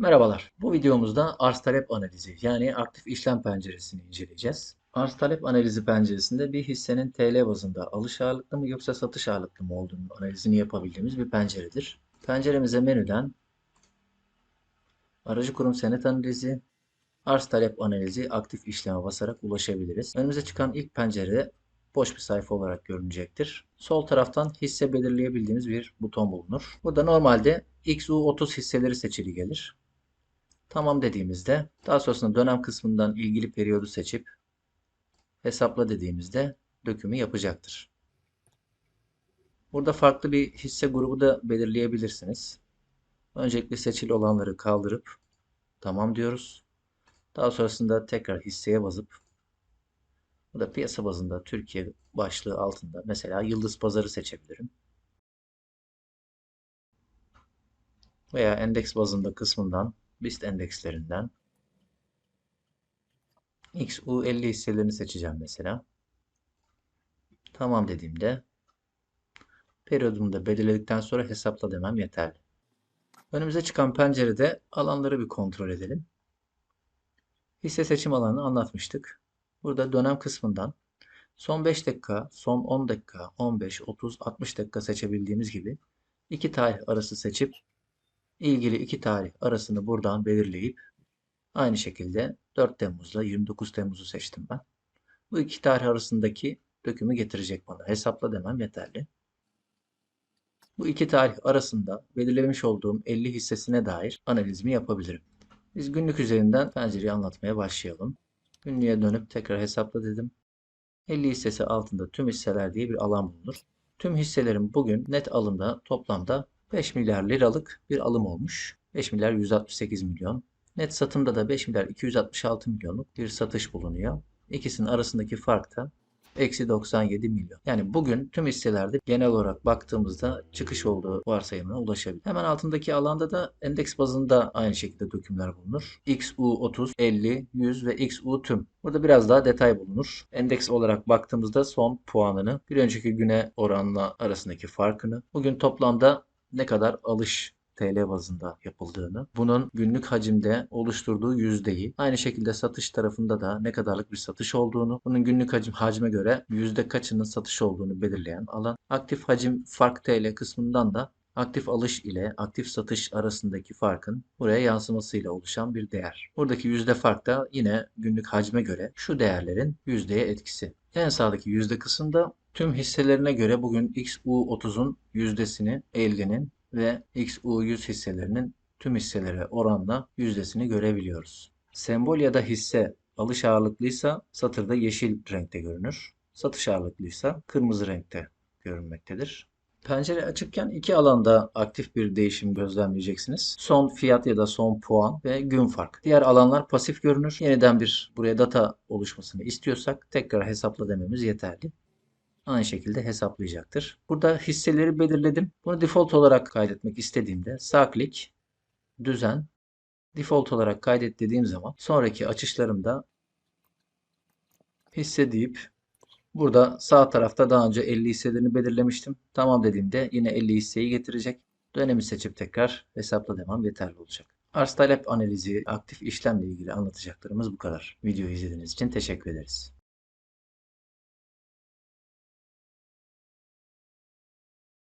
Merhabalar. Bu videomuzda arz talep analizi yani aktif işlem penceresini inceleyeceğiz. Arz talep analizi penceresinde bir hissenin TL bazında alış ağırlıklı mı yoksa satış ağırlıklı mı olduğunu analizini yapabildiğimiz bir penceredir. Penceremize menüden aracı kurum senet analizi, arz talep analizi aktif işleme basarak ulaşabiliriz. Önümüze çıkan ilk pencere boş bir sayfa olarak görünecektir. Sol taraftan hisse belirleyebildiğimiz bir buton bulunur. Burada normalde XU30 hisseleri seçili gelir. Tamam dediğimizde daha sonrasında dönem kısmından ilgili periyodu seçip hesapla dediğimizde dökümü yapacaktır. Burada farklı bir hisse grubu da belirleyebilirsiniz. Öncelikle seçili olanları kaldırıp tamam diyoruz. Daha sonrasında tekrar hisseye basıp bu da piyasa bazında Türkiye başlığı altında mesela Yıldız Pazarı seçebilirim. Veya endeks bazında kısmından BIST endekslerinden XU50 hisselerini seçeceğim mesela. Tamam dediğimde periyodumu da belirledikten sonra hesapla demem yeterli. Önümüze çıkan pencerede alanları bir kontrol edelim. Hisse seçim alanını anlatmıştık. Burada dönem kısmından son 5 dakika, son 10 dakika, 15, 30, 60 dakika seçebildiğimiz gibi iki tarih arası seçip ilgili iki tarih arasını buradan belirleyip aynı şekilde 4 Temmuz'la 29 Temmuz'u seçtim ben. Bu iki tarih arasındaki dökümü getirecek bana. Hesapla demem yeterli. Bu iki tarih arasında belirlemiş olduğum 50 hissesine dair analizimi yapabilirim. Biz günlük üzerinden pencereyi anlatmaya başlayalım. Günlüğe dönüp tekrar hesapla dedim. 50 hissesi altında tüm hisseler diye bir alan bulunur. Tüm hisselerin bugün net alımda toplamda 5 milyar liralık bir alım olmuş. 5 milyar 168 milyon. Net satımda da 5 milyar 266 milyonluk bir satış bulunuyor. İkisinin arasındaki fark da eksi 97 milyon. Yani bugün tüm hisselerde genel olarak baktığımızda çıkış olduğu varsayımına ulaşabilir. Hemen altındaki alanda da endeks bazında aynı şekilde dökümler bulunur. XU30, 50, 100 ve XU tüm. Burada biraz daha detay bulunur. Endeks olarak baktığımızda son puanını, bir önceki güne oranla arasındaki farkını, bugün toplamda ne kadar alış TL bazında yapıldığını, bunun günlük hacimde oluşturduğu yüzdeyi, aynı şekilde satış tarafında da ne kadarlık bir satış olduğunu, bunun günlük hacim hacme göre yüzde kaçının satış olduğunu belirleyen alan. Aktif hacim fark TL kısmından da aktif alış ile aktif satış arasındaki farkın buraya yansımasıyla oluşan bir değer. Buradaki yüzde fark da yine günlük hacme göre şu değerlerin yüzdeye etkisi. En sağdaki yüzde kısımda tüm hisselerine göre bugün XU30'un yüzdesini 50'nin ve XU100 hisselerinin tüm hisselere oranla yüzdesini görebiliyoruz. Sembol ya da hisse alış ağırlıklıysa satırda yeşil renkte görünür. Satış ağırlıklıysa kırmızı renkte görünmektedir. Pencere açıkken iki alanda aktif bir değişim gözlemleyeceksiniz. Son fiyat ya da son puan ve gün fark. Diğer alanlar pasif görünür. Yeniden bir buraya data oluşmasını istiyorsak tekrar hesapla dememiz yeterli aynı şekilde hesaplayacaktır. Burada hisseleri belirledim. Bunu default olarak kaydetmek istediğimde sağ klik, düzen, default olarak kaydet dediğim zaman sonraki açışlarımda hisse deyip burada sağ tarafta daha önce 50 hisselerini belirlemiştim. Tamam dediğimde yine 50 hisseyi getirecek. Dönemi seçip tekrar hesapla demem yeterli olacak. Arz talep analizi, aktif işlemle ilgili anlatacaklarımız bu kadar. Videoyu izlediğiniz için teşekkür ederiz.